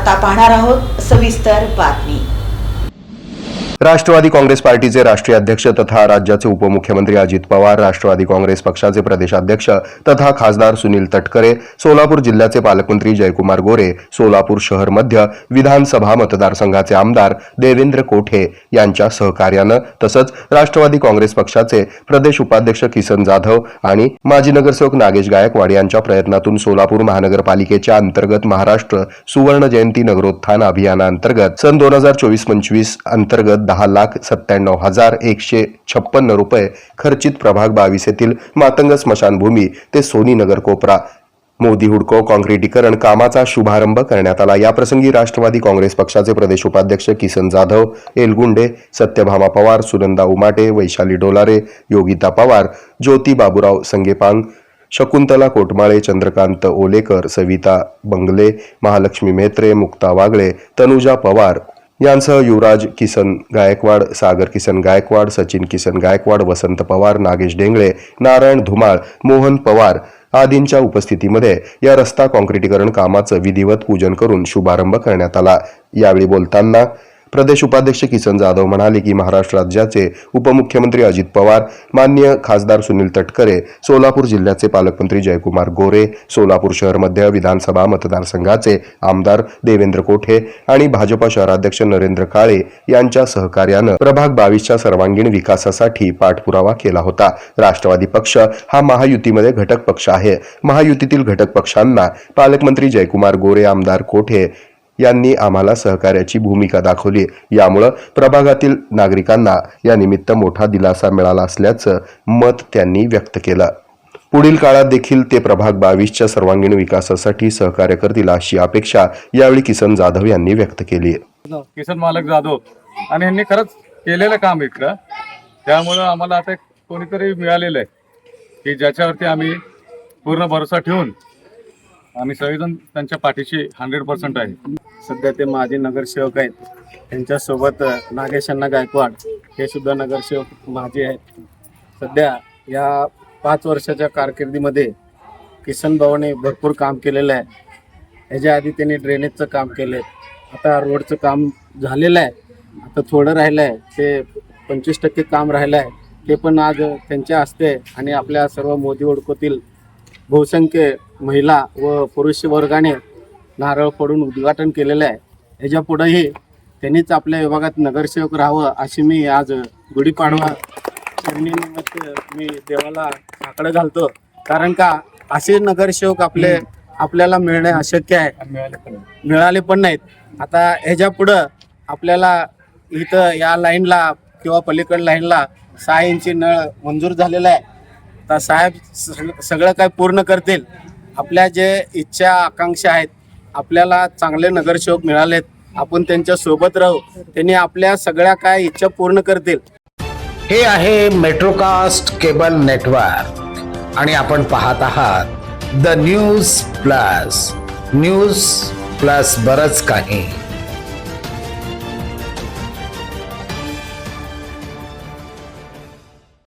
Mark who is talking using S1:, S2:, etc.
S1: आता पाहणार आहोत सविस्तर बातमी.
S2: राष्ट्रवादी काँग्रेस पार्टीचे राष्ट्रीय अध्यक्ष तथा राज्याचे उपमुख्यमंत्री अजित पवार राष्ट्रवादी काँग्रेस पक्षाचे प्रदेशाध्यक्ष तथा खासदार सुनील तटकरे सोलापूर जिल्ह्याचे पालकमंत्री जयकुमार गोरे सोलापूर शहर मध्य विधानसभा मतदारसंघाचे आमदार देवेंद्र कोठे यांच्या सहकार्यानं तसंच राष्ट्रवादी काँग्रेस पक्षाचे प्रदेश उपाध्यक्ष किसन जाधव आणि माजी नगरसेवक नागेश गायकवाड यांच्या प्रयत्नातून सोलापूर महानगरपालिकेच्या अंतर्गत महाराष्ट्र सुवर्ण जयंती नगरोत्थान अभियानांतर्गत सन दोन हजार चोवीस पंचवीस अंतर्गत दहा लाख सत्त्याण्णव हजार एकशे छप्पन्न रुपये खर्चित प्रभाग बावीस येथील मातंग स्मशानभूमी ते सोनी नगर कोपरा. मोदी हुडको काँक्रिटीकरण कामाचा शुभारंभ करण्यात आला. याप्रसंगी राष्ट्रवादी काँग्रेस पक्षाचे प्रदेश उपाध्यक्ष किसन जाधव एलगुंडे सत्यभामा पवार सुनंदा उमाटे वैशाली डोलारे योगिता पवार ज्योती बाबुराव संगेपांग शकुंतला कोटमाळे चंद्रकांत ओलेकर सविता बंगले महालक्ष्मी मेत्रे मुक्ता वागळे तनुजा पवार यांसह युवराज किसन गायकवाड सागर किसन गायकवाड सचिन किसन गायकवाड वसंत पवार नागेश डेंगळे नारायण धुमाळ मोहन पवार आदींच्या उपस्थितीमध्ये या रस्ता काँक्रिटीकरण कामाचं विधिवत पूजन करून शुभारंभ करण्यात आला. यावेळी बोलताना प्रदेश उपाध्यक्ष किसन जाधव म्हणाले की महाराष्ट्र राज्याचे उपमुख्यमंत्री अजित पवार मान्य खासदार सुनील तटकरे सोलापूर जिल्ह्याचे पालकमंत्री जयकुमार गोरे सोलापूर शहर मध्य विधानसभा मतदारसंघाचे आमदार देवेंद्र कोठे आणि भाजपा शहराध्यक्ष नरेंद्र काळे यांच्या सहकार्यानं प्रभाग बावीसच्या सर्वांगीण विकासासाठी पाठपुरावा केला होता. राष्ट्रवादी पक्ष हा महायुतीमध्ये घटक पक्ष आहे. महायुतीतील घटक पक्षांना पालकमंत्री जयकुमार गोरे आमदार कोठे यांनी आम्हाला सहकार्याची भूमिका दाखवली. यामुळं प्रभागातील नागरिकांना या निमित्त मोठा दिलासा मिळाला असल्याचं मत त्यांनी व्यक्त केलं. पुढील काळात देखील ते प्रभाग बावीसच्या सर्वांगीण विकासासाठी सहकार्य करतील अशी अपेक्षा यावेळी किसन जाधव यांनी व्यक्त केली.
S3: किसन मालक जाधव आणि यांनी खरंच केलेलं काम इकडं. त्यामुळं आम्हाला आता एक कोणीतरी मिळालेलं आहे की ज्याच्यावरती आम्ही पूर्ण भरोसा ठेवून आम्ही सगळेजण त्यांच्या पाठीशी हंड्रेड पर्सेंट आहे.
S4: सध्या ते माजी नगरसेवक आहेत. त्यांच्यासोबत नागेशांना गायकवाड हे सुद्धा नगरसेवक माजी आहेत. सध्या या पाच वर्षाच्या कारकिर्दीमध्ये किसन भाऊने भरपूर काम केलेलं आहे. ह्याच्या आधी त्यांनी ड्रेनेजचं काम केलं आता रोडचं काम झालेलं आहे. आता थोडं राहिलं आहे. ते पंचवीस टक्के काम राहिलं आहे. ते पण आज त्यांच्या हस्ते आणि आपल्या सर्व मोदी ओळखोतील बहुसंख्य महिला व पुरुष वर्गाने नारळ फोडून उद्घाटन केलेलं आहे. ह्याच्या पुढेही त्यांनीच आपल्या विभागात नगरसेवक राहावं अशी मी आज गुढीपाडवा निमित्त मी देवाला आकडं घालतो. कारण का असे नगरसेवक आपले आपल्याला मिळणे अशक्य आहे. मिळाले पण नाहीत. आता ह्याच्या पुढं आपल्याला इथं या लाईनला किंवा पलीकड लाईनला सहा इंची नळ मंजूर झालेला आहे. तर साहेब सग- सगळं काय पूर्ण करतील? आपल्या जे इच्छा आकांक्षा आहेत आपल्याला चांगले नगरसेवक मिळालेत. आपण त्यांच्यासोबत राहू. त्यांनी आपल्या सगळ्या काय इच्छा पूर्ण करतील.
S5: हे आहे मेट्रोकास्ट केबल नेटवर्क आणि आपण पाहत आहात the news plus news plus बरंच काही.